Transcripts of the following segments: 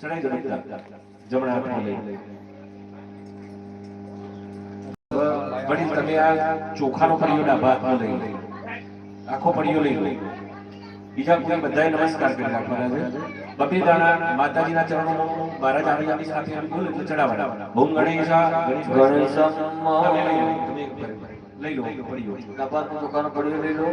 તે દો. જમણા હાથમાં લઈ વડીલ તમે આ ચોખાનો પડીયો ડાબા હાથમાં લઈ. આખો પડીયો લઈ લઈ બીજા કોઈ બધાએ નમસ્કાર કરી નાખવાના છે. બબે દાણા માતાજીના ચરણો બારા આવી સાથે આમ બોલે એટલે ચડાવવાના. ઓમ ગણેશા ગણેશ તમે લઈ લો. ડાબા પડીયો નપાતનું દુકાન પડ્યું લઈ લો.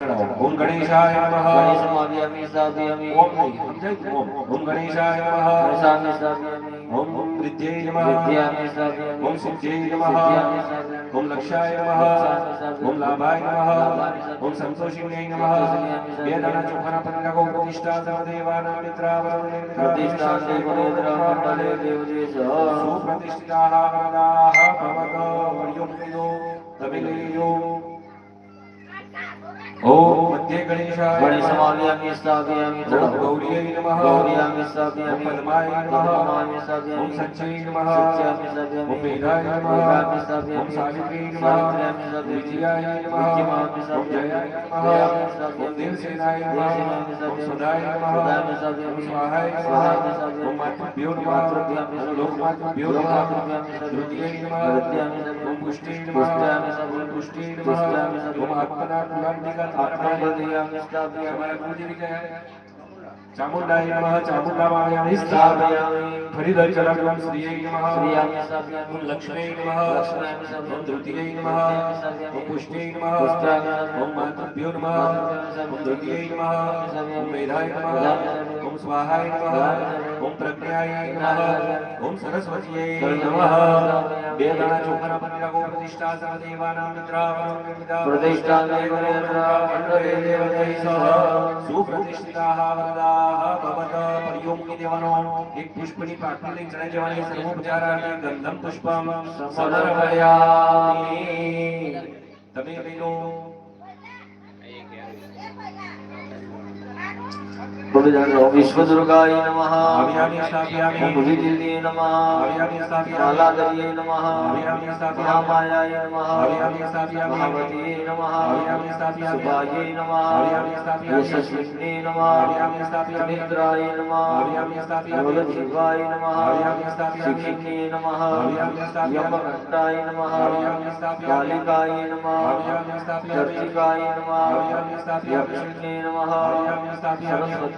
ओम गणेशाय नमः। गणेशमाव्यामि साव्यामि ओम ओम गणेशाय नमः गणेशामि साव्यामि ओम। वृद्धये नमः। वृद्धयामि साव्यामि ओम सिद्ध्यये नमः। ओम लक्षाय नमः। ओम लाभाय नमः ओम संतोषिणे नमः। वेदना चुपना पन्नगो प्रतिष्ठा देवानां मित्रावरुणे प्रतिष्ठा देवरेन्द्रं मण्डले देवदेश सुप्रतिष्ठिताः वरदाः भवतो वर्युक्तो तमिलेयो ओम मध्य गणेशाय गणेशमाव्यामि स्थापयामि ओम गौरियै नमः। गौरियामि स्थापयामि। पद्माय नमः। पद्माय स्थापयामि। ओम सच्चये नमः। सच्चयामि स्थापयामि। ओम वेदाय नमः वेदाय स्थापयामि। ओम सावित्र्यै नमः। सावित्र्यामि स्थापयामि। विजयाय नमः। विजयामि स्थापयामि। ओम जयाय नमः। जयामि स्थापयामि। ओम देवसेनाय नमः। देवसेनाय स्थापयामि। ओम सदाय नमः। सदाय स्थापयामि। ओम स्वाहाय स्वाहाय स्थापयामि। ओम मातृभ्यो नमः। मातृभ्यामि लोकमातृभ्यो नमः। मातृभ्यामि स्थापयामि। द्वितीयै नमः। द्वितीयामि पुष्टिन पुष्टिन चामुंडाय नमः चामुंडामायामि स्थापयामि फरिदचलकं श्रियै नमः श्रियामि स्थापयामि लक्ष्मीयै नमः लक्ष्मीयै द्रुतियै नमः ओम पुष्टियै नमः पुष्टाय ओम मातृभ्यो नमः ओम द्रुतियै नमः ओम मेधाय नमः। स्वाहाय नमः। ओम प्रज्ञाय नमः। ओम सरस्वतीय नमः। देवगणा चोकरा पत्रिका प्रतिष्ठा सर्व देवानां मित्रावरुणिता प्रतिष्ठा देवरेन्द्र मंडले देवतै सह। सुप्रतिष्ठिताः वरदाः भवत पर्योङ्गि देवनो। एक पुष्पनि पाठले चढ़े जवाने सर्वोपचाराणि गंधम पुष्पम सदरवयामि तमे वेनो विश्व दुर्गाय नमः मुदिदिल्ये नमः कालादर्ये नमः महामायाय नमः भगवतीये नमः सुभाये नमः यशस्विन्ये नमः सुमित्राय नमः नवलशिवाय नमः नमः नमः नमः नमः नमः सरस्वती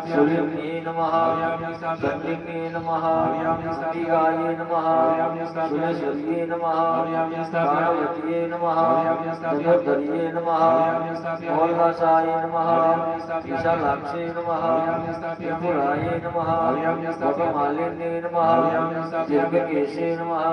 सूर्यग्ने नमः। चंद्रिग्ने नमः। दिगाये नमः। सुनेश्वरीये नमः। काणवतीये नमः। सुनोद्धरीये नमः। मौलवासाय नमः। ईशालाक्षे नमः। त्रिपुराय नमः। कपमालिन्ये नमः। दीर्घकेशे नमः।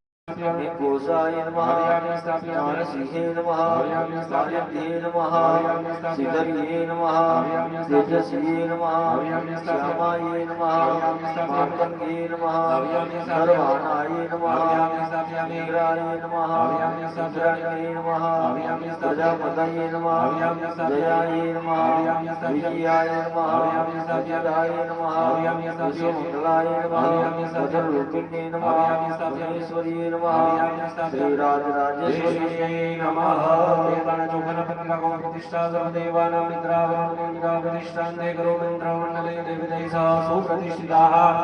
गोसाय नमः सिंहे नमः सायभ्ये नमः सिधर्ये नमः तेजस्ये नमः श्यामाये नमः मार्कण्डे नमः सर्वानाय नमः इंद्राय नमः रुद्राय नमः प्रजापतये नमः जयाय नमः विजयाय नमः अजदाय नमः विश्वमङ्गलाय नमः वज्ररूपिण्ये नमः महेश्वर्ये नमः સ્થાપ્યામી વરિતાય નમઃ આવ્યામી સ્થાપ્યામી ભુવનેશ્વરીએ નમઃ આવ્યામી સ્થાપ્યામી પાટ્યે નમઃ આવ્યામી સ્થાપ્યામી સુલિમ્ને નમઃ આવ્યામી સ્થાપ્યામી સન્નિકે નમઃ આવ્યામી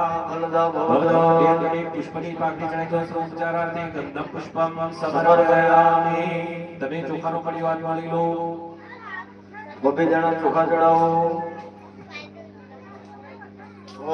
સ્થાપ્યામી દિગાય નમઃ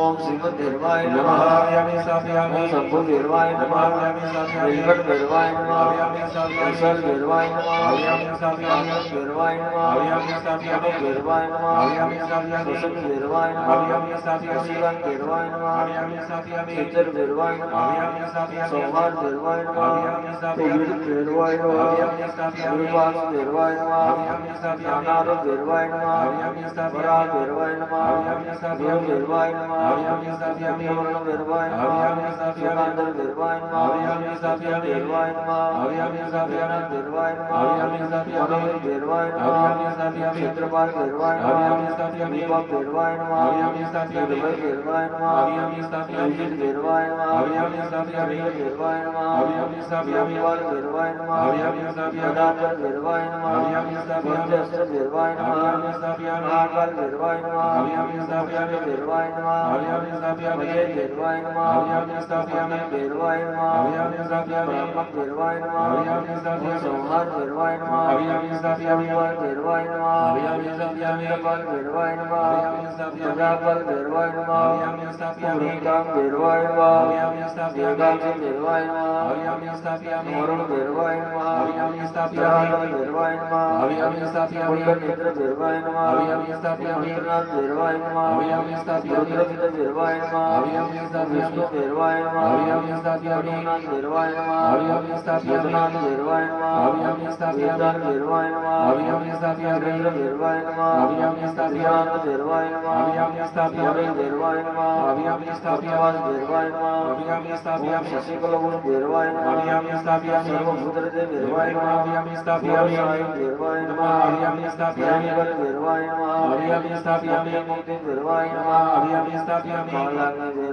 ओम शिवधर्माय नमः आयामि सापयामि शंभुधर्माय नमः आयामि सापयामि वेंकटधर्माय नमः आयामि सापयामि विशालधर्माय नमः आयामि सापयामि धर्माय नमः आयामि सापयामि धर्माय नमः आयामि सापयामि सुसंधर्माय नमः आयामि सापयामि शिवधर्माय नमः आयामि सापयामि चित्रधर्माय नमः आयामि सापयामि संहारधर्माय नमः आयामि सापयामि धर्माय नमः आयामि सापयामि गुरुवासधर्माय नमः आयामि सापयामि नारदधर्माय नमः आयामि सापयामि पराधर्माय नमः आयामि सापयामि धर्माय नमः आव्यामि स्थापयामि अमरणं निर्वाय आव्यामि स्थापयामि निर्वाय आव्यामि स्थापयामि निर्वाय आव्यामि स्थापयामि निर्वाय आव्यामि स्थापयामि निर्वाय आव्यामि स्थापयामि क्षेत्रपाल निर्वाय आव्यामि स्थापयामि दीपक निर्वाय आव्यामि स्थापयामि निर्वाय आव्यामि स्थापयामि निर्वाय आव्यामि स्थापयामि निर्वाय आव्यामि स्थापयामि वाल निर्वाय आव्यामि स्थापयामि दातर निर्वाय आव्यामि स्थापयामि अस्त्र निर्वाय आव्यामि स्थापयामि आकाल निर्वाय आव्यामि स्थापयामि निर्वाय हरियाणा स्थापयामि देवाय नमः हरियाणा स्थापयामि देवाय नमः हरियाणा स्थापयामि ब्रह्म देवाय नमः हरियाणा स्थापयामि सौहार देवाय नमः हरियाणा स्थापयामि वाय देवाय नमः हरियाणा स्थापयामि बल देवाय नमः हरियाणा स्थापयामि बल देवाय नमः हरियाणा स्थापयामि काम देवाय नमः हरियाणा स्थापयामि काम देवाय नमः हरियाणा स्थापयामि वरुण देवाय नमः हरियाणा स्थापयामि देवाय नमः हरियाणा स्थापयामि नेत्र देवाय नमः हरियाणा स्थापयामि नाथ देवाय नमः हरियाणा स्थापयामि Nirvaima, Vishnu Thank you.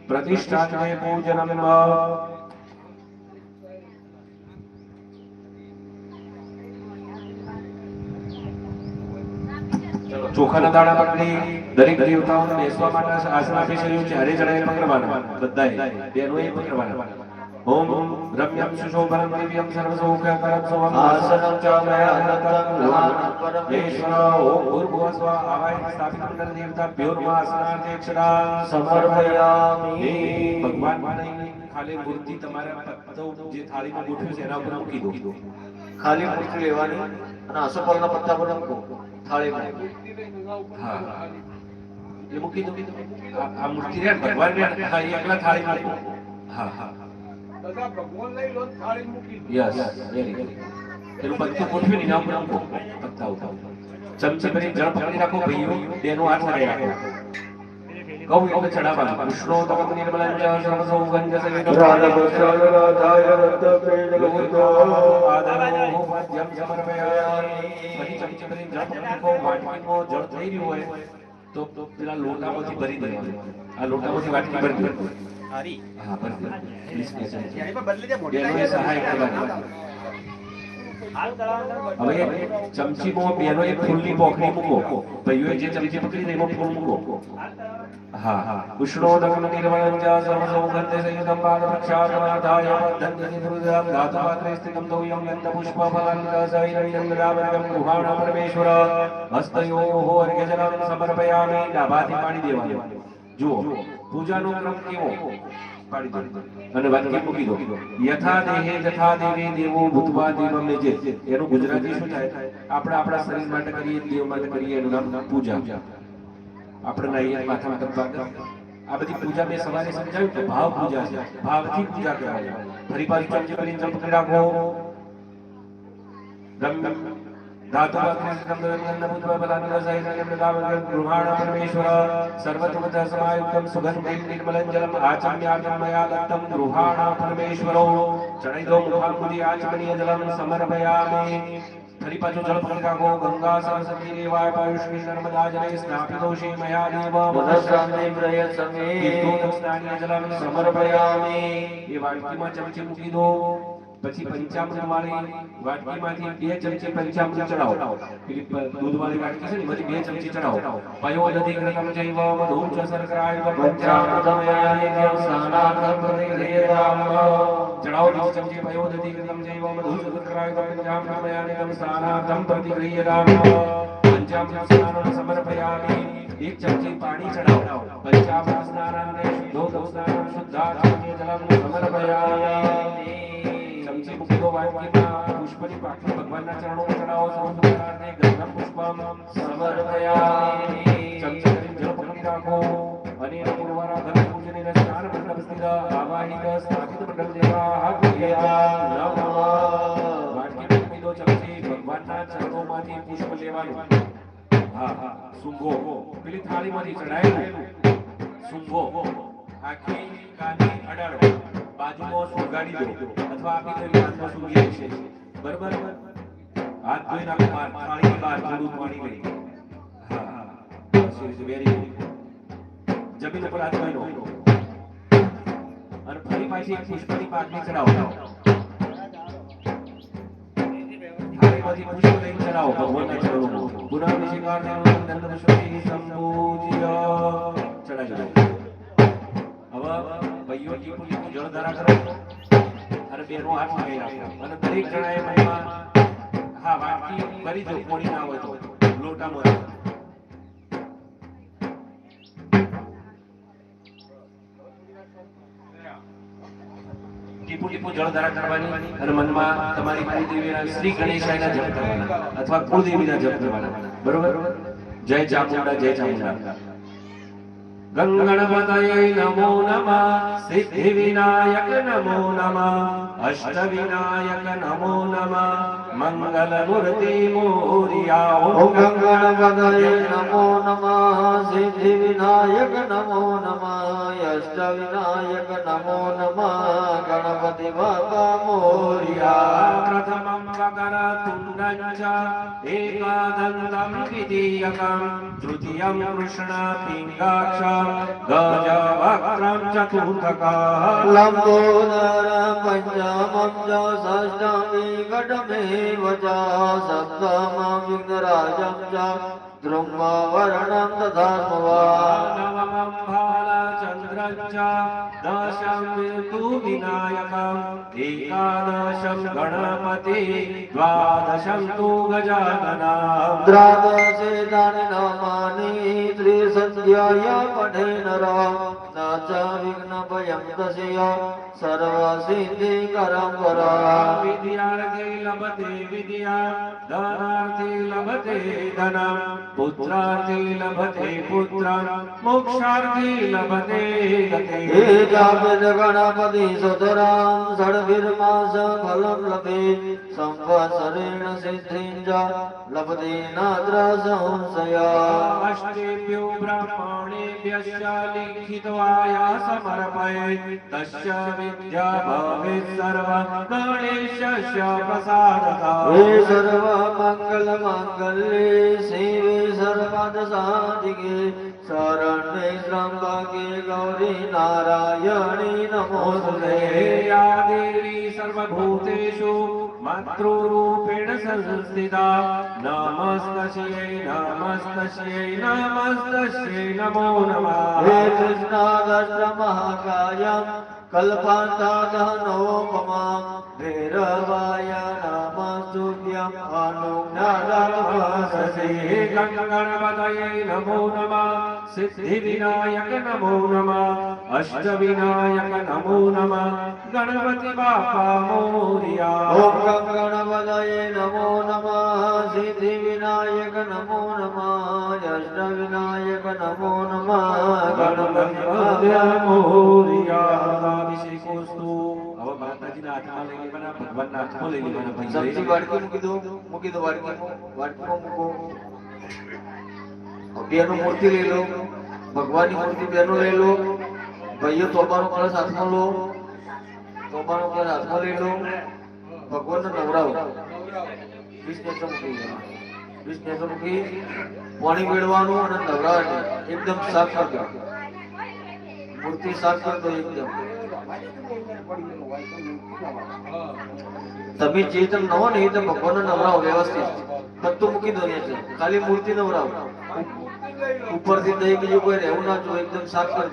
પ્રતિષ્ઠાને પૂજનમ ચોખાના દાડા પકડી દરેક દેવતાઓને બેસવા માટે આસન આપી શક્યું છે હરે જણાએ પકડવાના બધાએ બેનોએ પકડવાના ઓમ રમ્યમ સુશોભનમ દિવ્યમ સર્વસૌખ્યકરમ સ્વમ આસનમ ચ મયા દત્તમ ધ્યાનમ પરમેશ્વર પરમેશ્વર ઓમ ભૂર્ભુવઃ સ્વ આવાય સ્થાપિત મંડળ દેવતા ભ્યોર્મ આસનાર્થે અક્ષરા સમર્પયામિ ભગવાન નહીં ખાલી મૂર્તિ તમારા પત્તો જે થાળીમાં ગોઠવ્યું છે એના ઉપર મૂકી દો ખાલી મૂર્તિ લેવાની અને અસફળના પત્તા પર મૂકો થાળીમાં હા એ મૂકી દો આ- આ મૂર્તિ રે ભગવાન રે હા એ એકલા થાળીમાં મૂકો હા હા યસ વેરી ગુડ પેલું પત્તું ગોઠવી ને એના ઉપર પત્તા ઉપર ચમચી ભરી જળ પકડી રાખો ભાઈઓ બેનો હાથ લગાવી રાખો. કહું એટલે ચડાવવાનું કૃષ્ણો તમ નિર્મલં જ સર્વ સૌગંધ સવિત રાધકૃષ્ણ રાધાય રક્તપેડવૃતો આદરો મધ્યમ સમર્પયામિ ફરી ચમચી ભરી જળ પકડી રાખો વાટકીમાં જળ થઈ રહ્યું હોય તો પેલા લોટામાંથી ભરી દેવાનું. આ લોટામાંથી વાટકી ભરી દેવાની. હા ભરી દેવાની. પ્લીઝ બેસો. ત્યારે પણ બદલી દે મોટી બેનોએ સહાય કરવાની હવે ચમચીમાં બેનો એક ફૂલની પોખડી મૂકો ભાઈઓએ જે ચમચી પકડી એમાં ફૂલ મૂકો હા હા ઉષ્ણોદકમ નિર્મળં સર્વસૌગંધે સંયુતમ પાદ પ્રક્ષાલનાથાય ધન્ય નિરુદ્રમ ધાતુપાત્રે સ્થિતમ તૌયમ ગંધ પુષ્પ ફલં રસૈરણ્યમ રાવણ્યમ ગૃહાણ પરમેશ્વર હસ્તયોઃ અર્ઘ્યજલં સમર્પયામિ ડાભાથી પાડી દેવાનું જુઓ પૂજાનો ક્રમ કેવો પાડી દો અને વાક્ય મૂકી દો યથા દેહે તથા દેવે દેવો ભૂતવા દેવમ જે એનું ગુજરાતી શું થાય આપણે આપણા શરીર માટે કરીએ દેવ માટે કરીએ એનું નામ પૂજા આપણે નાઈએ માથા કરવા આ બધી પૂજા મેં સવારે સમજાવ્યું કે ભાવ પૂજા છે ભાવથી પૂજા કરાય ફરી પાછું ચમચી કરીને જપ કરી રાખો परमेश्वर सर्वतोमत समायुक्तम सुगंधिम निर्मलं जलम आचम्यागम मया दत्तम गृहाणा परमेश्वरो। चणैदो मुखं मुदि आचमनीय जलम समर्पयामि। फरी पाचो जल गंगा को गंगा सरस्वती देवाय पायुष्मी नर्मदा जले स्नापितोषे मया देव। मदस्रान्ते प्रय समे। तीर्थोदक स्नानीय जलम समर्पयामि। ये वाक्य में चमचे मुकी दो પછી પંચામૃત વાળી વાટકીમાંથી બે ચમચી પંચામૃત ચડાવો પેલી પ- દૂધવાળી વાટકી છે ને એમાંથી બે ચમચી ચડાવો પયો દધી ગ્રહમ જૈવ મધુમ ચ શર્કરાય પંચામૃતમ મયાનિત્યમ સ્નાનાર્થમ પ્રતિક્રિયતામ ચડાવો બીજી ચમચી પયો દધી ગ્રહમ જૈવ મધુમ ચ શર્કરાય પંચામૃત મયાનિત્યમ સ્નાનાર્થમ પ્રતિક્રિયતામ પંચામૃત સ્નાનમ સમર્પયામિ એક ચમચી પાણી ચડાવો પંચામૃત સ્નાનાંતે શુદ્ધોદક સ્નાનમ શુદ્ધાત્મ્ય જલમ સમર્પયામિ ચમચી મૂકી દો વાટકીમાં પુષ્પની પાકડી ભગવાનના ચરણોમાં ચડાવો સર્વસુખાર્થે ગંધમ પુષ્પમ સમર્પયામિ ચમચી કરીને જળ પકડી રાખો અને એના પુરવારા ધન પૂજન એને સ્નાન મંડપ સ્થિર આવાહિક સ્થાપિત મંડપ દેવા હરિયા નમઃ વાટકી મૂકી દો ચમચી ભગવાનના ચરણોમાંથી પુષ્પ લેવાનું હા હા સુંઘો પેલી થાળીમાંથી ચડાયેલું સુંઘો આખી કાની અડાડો બાજુમાં સુગાડી દો? અથવા આપી દે હાથમાં સુગી છે? બરાબર? હાથ ધોઈ નાખો થાળીની બહાર થોડું પાણી લઈ હા હા. બસ વેરી રીતે very જમીન ઉપર હાથ ધોઈ લો. અને ફરી પાછી એક પુષ્પની પાટલી ચડાવો. થાળીમાંથી પુષ્પ લઈને ચડાવો ભગવાનના ચરણોમાં પુનઃ નિશિકાર દંડ પુષ્પથી સંપૂજ્ય. ચડાવી દો. હવે ટીપુ ટીપુ જળ ધારા કરો. અને બેનો હાથ લગાવી રાખો. અને દરેક જણાએ મનમાં હા, વાટકી ભરી દો, પોણી ના હોય તો. લોટામાં ટીપુ ટીપુ જળ ધારા કરવાની અને મનમાં તમારી શ્રી ગણેશાયના જપ કરવાના, અથવા કુળદેવીના જપ કરવાના. બરોબર? જય ચામુંડા જય ચામુંડા. गङ्गणपतये नमो नमः सिद्धिविनायक नमो नमः अष्टविनायक नमो नमः मंगल मूर्ति मोरिया ओ मंगल वदय नमो नमः सिद्धि विनायक नमो नमः अष्ट विनायक नमो नमः गणपति बाबा मोरिया। प्रथमं वगर तुण्डञ्च एकादन्तं द्वितीयकं तृतीयं कृष्ण पिङ्गाक्षं गजवक्त्रं चतुर्थकः। लम्बोदर पञ्चमं च षष्ठं विघटमे ैव मां युगराजं च द्रुङ्गणं दधामवाचन्द्रञ्च दशं विनायकम् एकादशं गणपति द्वादशं तु गजानना द्रादशे तानि नमानि त्रिसन्ध्याया पठे न च विघ्नभयं दशय सर्वसिद्धिकरं विद्यार्थे लभते विद्या धनार्थे लभते पुत्रार्थे लभते मोक्षार्थे लभते हे गणपति सुतरां षड्भिर्मास फलं लभे। संवत्सरेण सिद्धिं लभते नात्र अष्टेभ्यो ब्रह्माणेभ्यश्च लिखित्वा। विद्याय समर्पये। तस्य विद्या भवेत् सर्वं गणेशस्य प्रसादता हे सर्वमङ्गलमाङ्गल्ये शिवे सर्वदशादिके शरण्ये त्र्यम्बके गौरी नारायणी नमोस्तुते या देवी सर्वभूतेषु मातृरूपेण संस्थिता नमस्तस्यै नमस्तस्यै नमस्तस्यै नमो नमः। कृष्णाकाय कल्पान्तादहनोपमां भैरवाय नमस्तुभ्यम् अनुनादर्भससे नमो। नमः सिद्धिविनायक नमो। नमः अष्टविनायक नमो। नमः गणपति बापा मोरिया ॐ गङ्गणपतये नमो। नमः सिद्धिविनायक नमो। नमः अष्टविनायक नमो। नमः गणपति बापा मोरिया સબ્જી મૂકી દો મૂકી. મૂકો મૂર્તિ લઈ લો, ભગવાનની મૂર્તિ બેનો લઈ લો, ભાઈઓ તોબાનો કળશ હાથમાં લો તોબાનો કળશ હાથમાં લઈ લો, ભગવાનને નવરાવો. વીસ નેત્ર વીસ નેત્ર મૂકી પાણી મેળવાનું અને નવરાવાની એકદમ સાફ કરી મૂર્તિ સાફ કરી દો એકદમ. તમે જે તમે નવો ને એ તમે ભગવાનને નવરાવો વ્યવસ્થિત. બધું મૂકી દો છે. ખાલી મૂર્તિ નવરાવો ઉપરથી દહીં બીજું કોઈ રહેવું ના જોઈએ, એકદમ સાફ કરી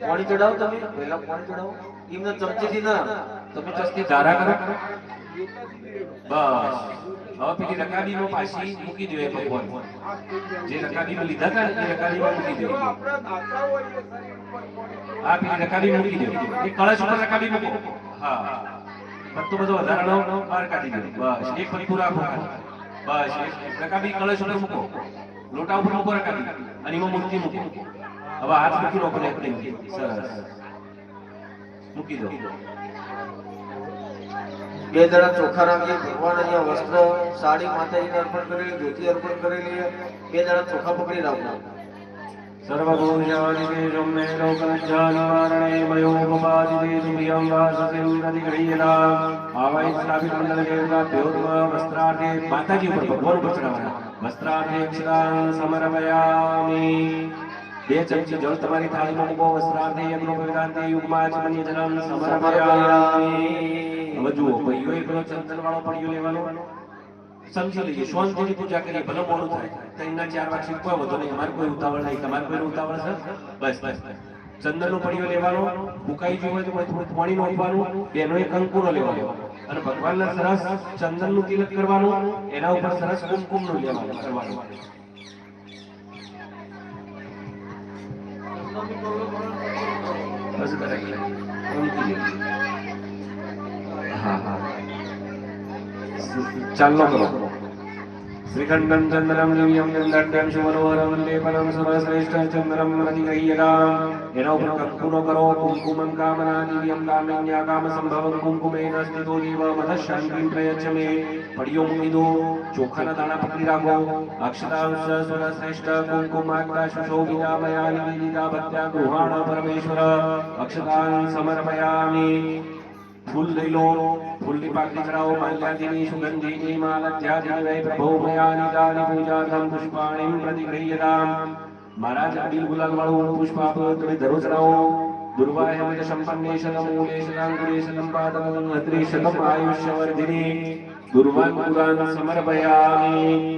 પાણી ચડાવો તમે? પહેલા પાણી ચડાવો એમને ચમચીથી ના. તમે ચસ્તી ધારા કરો. બસ. હવે લીધા હતા ને એ મૂકી દો હા, પેલી રકાબી મૂકી એ કળશ ઉપર રકાબી બસ. એક પત્તું રાખો બસ. એક ઉપર ઉપર મૂકો રકાબી. અને એમાં મૂર્તિ મૂકો. હવે હાથ મૂકી પણ સરસ. મૂકી દો બે દડા ચોખા રાખીએ ભગવાન અહીંયા વસ્ત્ર સાડી માતાજીને અર્પણ કરેલી ધોતી અર્પણ કરેલી બે દડા ચોખા પકડી રાખો सर्वभूषादिवेशं मे लोकलज्जानिवारणे मयोपपादिते तुभ्यं वाससिंहदिगृह्यता आवै स्थापितमण्डलदेवताभ्यो नमः वस्त्रार्थे माताजी ઉપર ભગવાન ઉપર ચડાવવાના વસ્ત્રાર્થે અક્ષરાન સમર્પયામિ બે ચમચી જળ તમારી થાળીમાં મૂકો વસ્ત્રાર્થે યજ્ઞોપવિતાંતે યુગમાચમનીય જલમ સમર્પયામિ હવે જુઓ ભાઈઓ એકલો ચંદન વાળો પડ્યો લેવાનો. સમજી લઈએ શાંતિથી પૂજા કરીએ ભલે મોડું થાય. ત્રણના ચાર વાગે કોઈ વધુ નહીં, અમારે કોઈ ઉતાવળ નહીં, તમારે કોઈ ઉતાવળ છે? બસ બસ. ચંદનનો પડીઓ લેવાનો મુકાઈ હોય તો થોડું પાણી નોખવાનું બેનો એક અંકુરો લેવાનો. અને ભગવાનના સરસ ચંદનનું તિલક કરવાનું, એના ઉપર સરસ કુમકુમનું લેવાનું કરવાનું. બસ કરાવી લે. મૂકી દે. હા હા ચાલો કરો શ્રીખંડમ ચંદ્રમ દિવ્યમ ચંદ્રમ શુભરોહરમ લેપનમ સર્વશ્રેષ્ઠ ચંદ્રમ રતિગ્રહ્યતામ એના ઉપર કંકુનો કરો કુમકુમં કામના દિવ્યમ કામ્યન્યા કામ સંભવમ કુમકુમેન સ્થિતો દેવ મધ શાંતિમ પ્રયચ્છ મે પડિયો મૂકી દો ચોખાના દાણા પકડી રાખો અક્ષરાંશ સર્વશ્રેષ્ઠ કુમકુમાગ્રા સુશોભિતા મયા નિવેદિતા ભક્ત્યા ગૃહાણ પરમેશ્વર અક્ષતાન સમર્પયામિ फुल्लिलो फुल्लिपाग्निकराओ मल्लादिनी सुगन्धिनी मालत्यादिनी वै प्रभो मयानि दानि पूजार्थं पुष्पाणिं प्रतिगृह्यताम्। महाराज अभी गुलाल वालों पुष्पाप तुम्हें धरो रहो दुर्वाय मत संपन्ने शलम मूले शलांगुरे शलम पादम हत्रि शलम आयुष्य वर्धिनी दुर्वान पुराण समर्पयामि।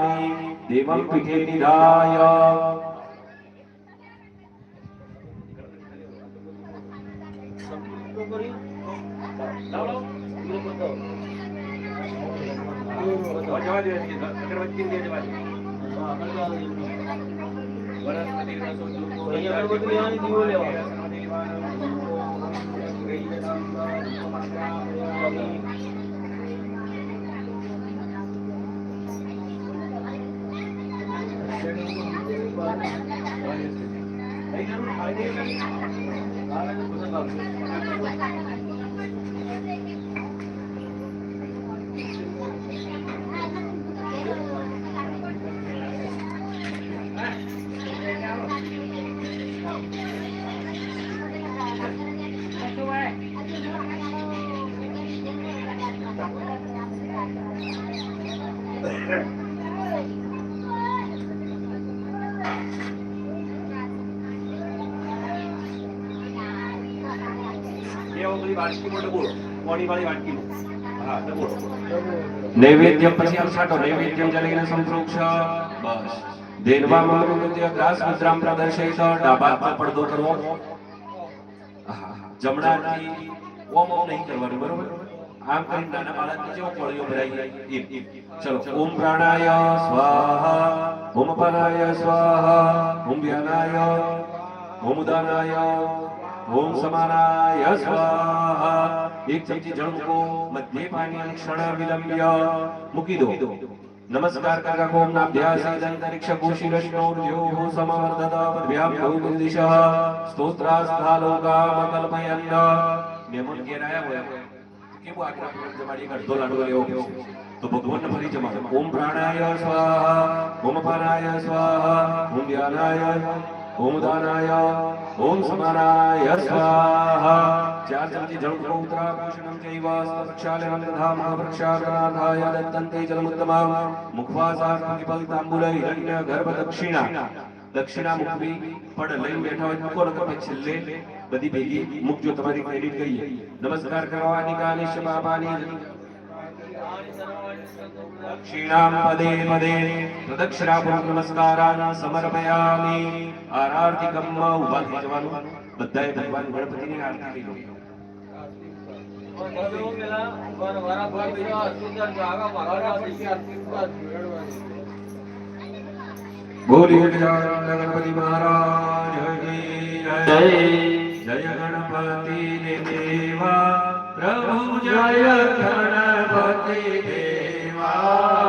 नमामि देवं पीठे निधाय। अगरबत्ती 来来来来来来来来 આમ છાંટો નૈવેદ્યમ જલેન એમ ચલો ઓમ પ્રાણાય સ્વાહા ઓમ અપાનાય સ્વાહા ઓમ વ્યાનાય ઓમ સમાનાય સ્વાહા એક ચમચી જળ મૂકો મધ્ય પાણી ક્ષણ વિલંબ્ય મૂકી દો નમસ્કાર કર રાખો ઓમ નાભ્યાસ અંતરિક્ષ કોશિરશ્નોર્જ્યો સમવર્ધત પદ્ભ્યામ ભૂમિર્દિશ સ્તોત્રાસ્થાલોકા કલ્પયન્ન મહેમાન ઘેર આયા હોય કેવું આગ્રહ પૂર્વક જમાડી એક અડધો લાડવો લેવો કેવો તો ભગવાનને ફરી જમાડો ઓમ પ્રાણાય સ્વાહા ઓમ અપાનાય સ્વાહા ઓમ વ્યાનાય ઓમ દાનાય ઓમ સમાનાય સ્વાહા ચાર ચમચી જળ ઉત્તરા ભૂષણમ ચૈવ પ્રક્ષાલનમ તથા મહાપ્રક્ષાલનાથાય દત્તંતે જલમુત્તમા મુખવાસા વિપલિતાંબુલ હિરણ્ય ગર્ભ દક્ષિણા દક્ષિણા મૂકવી પણ લઈને બેઠા હોય મૂકો નકર પછી છેલ્લે બધી ભેગી મૂકજો તમારી ક્રેડિટ કરીએ નમસ્કાર કરવાની કાનિશ બાબાની દક્ષિણામ પદે પદે પ્રદક્ષિણાપૂર્વક નમસ્કારાન સમર્પયામિ આરાર્તિકમ ઉભા થઈ જવાનું બધાએ ભગવાન ગણપતિની આરતી કરી લો બોલીએ ગણપતિ મહારાજ કી જય જય ગણપતિ દેવા પ્રભુ જય ગણપતિ દેવા.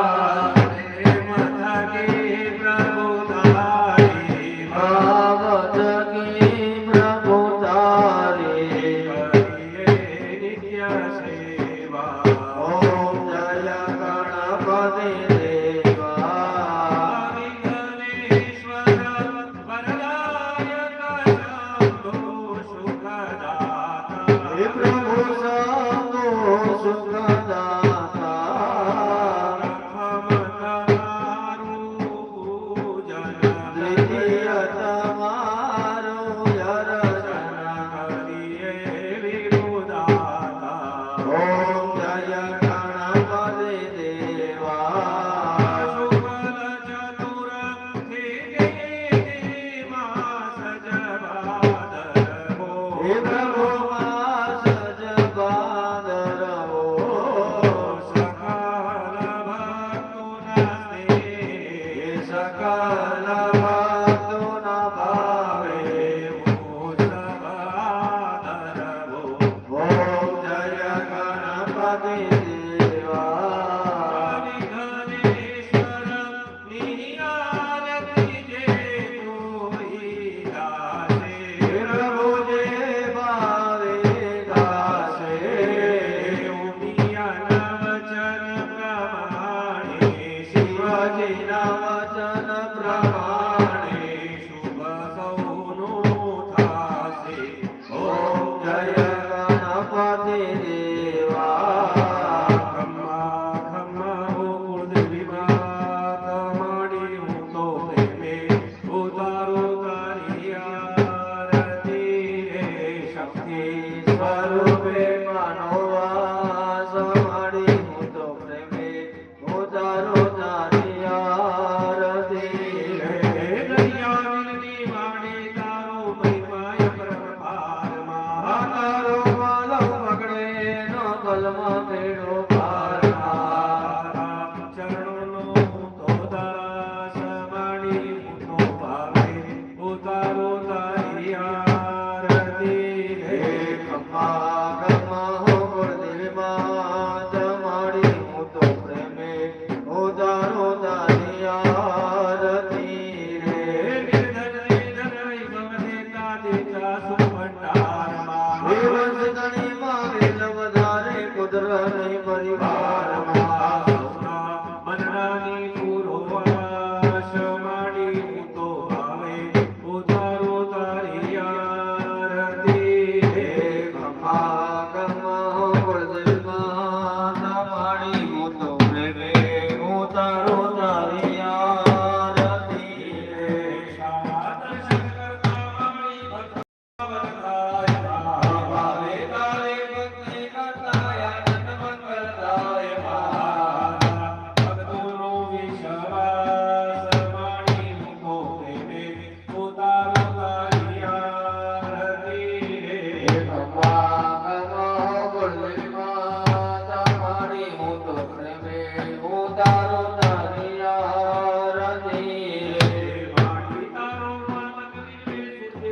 la